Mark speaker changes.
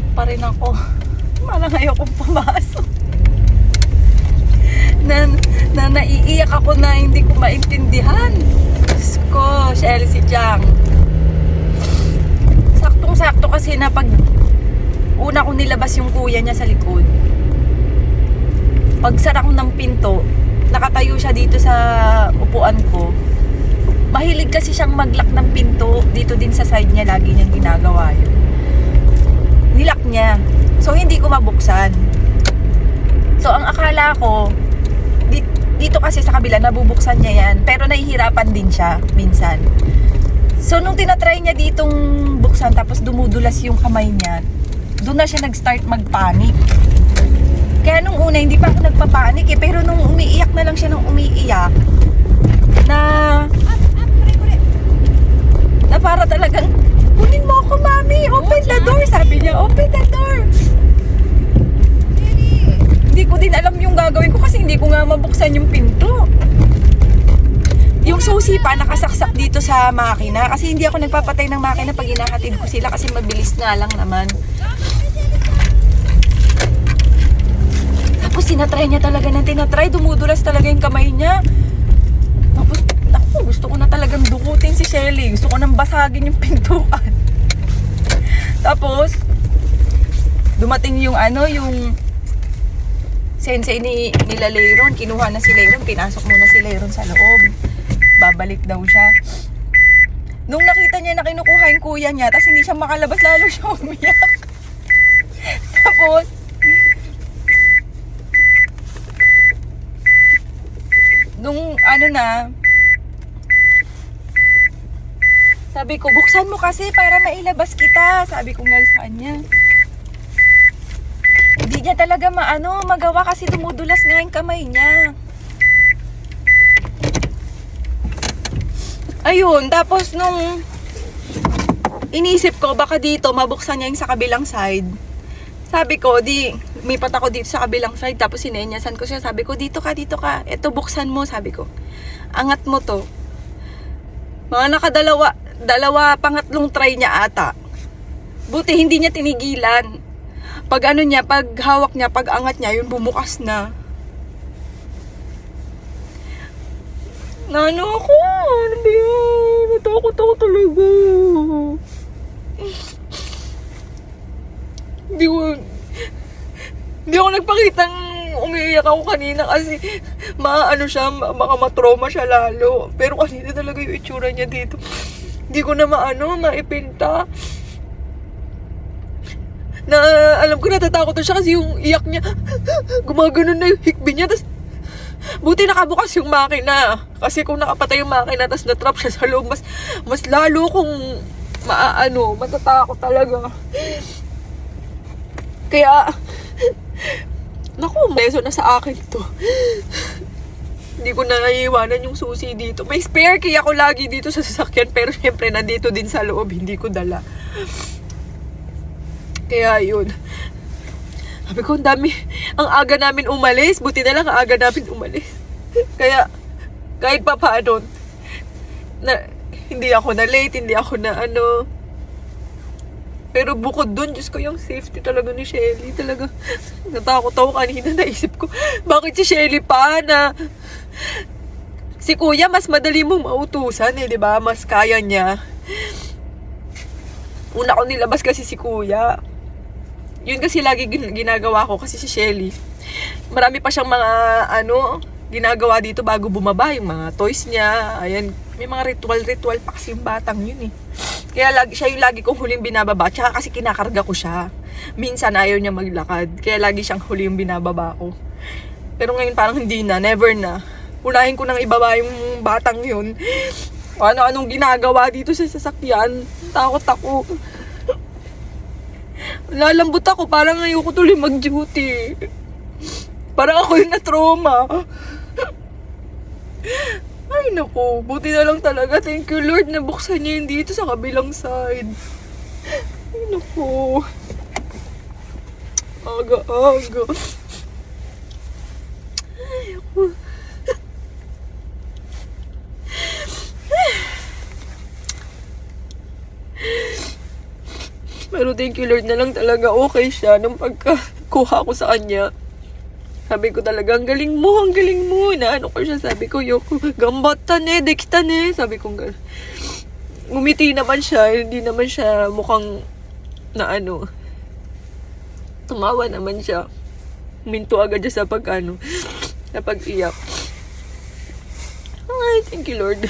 Speaker 1: nalulungkot pa rin ako. Parang ayokong pumasok. Na, na naiiyak ako na hindi ko maintindihan. Diyos ko, Shelly si Jang. Saktong-sakto kasi na pag una ko nilabas yung kuya niya sa likod. Pag sara ko ng pinto, nakatayo siya dito sa upuan ko. Mahilig kasi siyang maglock ng pinto dito din sa side niya. Lagi niyang ginagawa yun. So, hindi ko mabuksan. So, ang akala ko, di- dito kasi sa kabila, nabubuksan niya yan. Pero nahihirapan din siya, minsan. So, nung tinatry niya ditong buksan, tapos dumudulas yung kamay niya, doon na siya nag-start mag-panic. Kaya nung una, hindi pa ako nagpapanik eh. Pero nung umiiyak na lang siya nung umiiyak, na, na para talagang, kunin mo ako, mami, open the door. Sabi niya, open the door. Hindi ko din alam yung gagawin ko kasi hindi ko nga mabuksan yung pinto. Pa nakasaksak dito sa makina kasi hindi ako nagpapatay ng makina pag hinahatid ko sila kasi mabilis nga lang naman. Tapos tinatry niya talaga ng tinatry, dumudulas talaga yung kamay niya. Tapos, ako, gusto ko na talagang dukutin si Shelly. Gusto ko nang basagin yung pintuan. Tapos, dumating yung ano, yung sensei ni nila Leiron. Kinuha na si Leiron, pinasok muna si Leiron sa loob. Babalik daw siya. Nung nakita niya na kinukuha yung kuya niya, tapos hindi siya makalabas, lalo siya umiyak. tapos, nung ano na, sabi ko, buksan mo kasi para mailabas kita. Sabi ko nga sa kanya. Hindi niya talaga maano, magawa kasi dumudulas nga yung kamay niya. Ayun, tapos nung inisip ko baka dito mabuksan niya yung sa kabilang side. Sabi ko, di, umipat ako dito sa kabilang side, tapos sinenyasan ko siya. Sabi ko, dito ka, dito ka. Ito, buksan mo, sabi ko. Angat mo to. Mga nakadalawa, dalawa, pangatlong try niya ata. Buti, hindi niya tinigilan. Pag ano niya, pag hawak niya, pag angat niya, yun bumukas na. Nano ako? Ano ba yan? Natakot ako talaga. Hindi ko... Hindi ako nagpakitang umiiyak ako kanina kasi maano siya, baka matroma siya lalo. Pero kanina talaga yung itsura niya dito. Hindi ko na maano, maipinta. Na alam ko natatakot na siya kasi yung iyak niya, gumagano na yung hikbi niya. Tapos Buti nakabukas yung makina. Kasi kung nakapatay yung makina tapos natrap siya sa loob, mas, mas lalo kung maaano, matatakot talaga. Kaya, naku, beso na sa akin to. Hindi ko na naiiwanan yung susi dito. May spare key ako lagi dito sa sasakyan pero syempre nandito din sa loob, hindi ko dala. Kaya yun. Sabi ko, ang dami. Ang aga namin umalis. Buti na lang ang aga namin umalis. Kaya, kahit pa paano, na, hindi ako na late, hindi ako na ano. Pero bukod dun, Diyos ko, yung safety talaga ni Shelly. Talaga, natakot ako kanina. Naisip ko, bakit si Shelly pa na... Si kuya, mas madali mong mautusan eh, di ba? Mas kaya niya. Una ko nilabas kasi si kuya yun kasi lagi gin- ginagawa ko kasi si Shelly. Marami pa siyang mga ano, ginagawa dito bago bumaba yung mga toys niya. Ayan, may mga ritual-ritual pa kasi yung batang yun eh. Kaya lagi, siya yung lagi kong huling binababa. Tsaka kasi kinakarga ko siya. Minsan ayaw niya maglakad. Kaya lagi siyang huli yung binababa ko. Pero ngayon parang hindi na, never na. Unahin ko nang ibaba yung batang yun. Ano-anong ginagawa dito sa sasakyan. Takot ako. Lalambot ako, parang ayoko tuloy mag-duty. Parang ako yung na-trauma. Ay, naku. Buti na lang talaga. Thank you, Lord, na buksan niya yung dito sa kabilang side. Ay, naku. Aga-aga. Ay, naku. Pero thank you Lord na lang talaga okay siya nung pagkakuha ko sa kanya. Sabi ko talaga, ang galing mo, ang galing mo. Na ano ko siya, sabi ko, yoko, gambata ne, dekita ne. Sabi ko. Umiti naman siya, hindi naman siya mukhang na ano. Tumawa naman siya. Minto agad siya sa pag ano, sa pag-iyak. Ay, thank you Lord.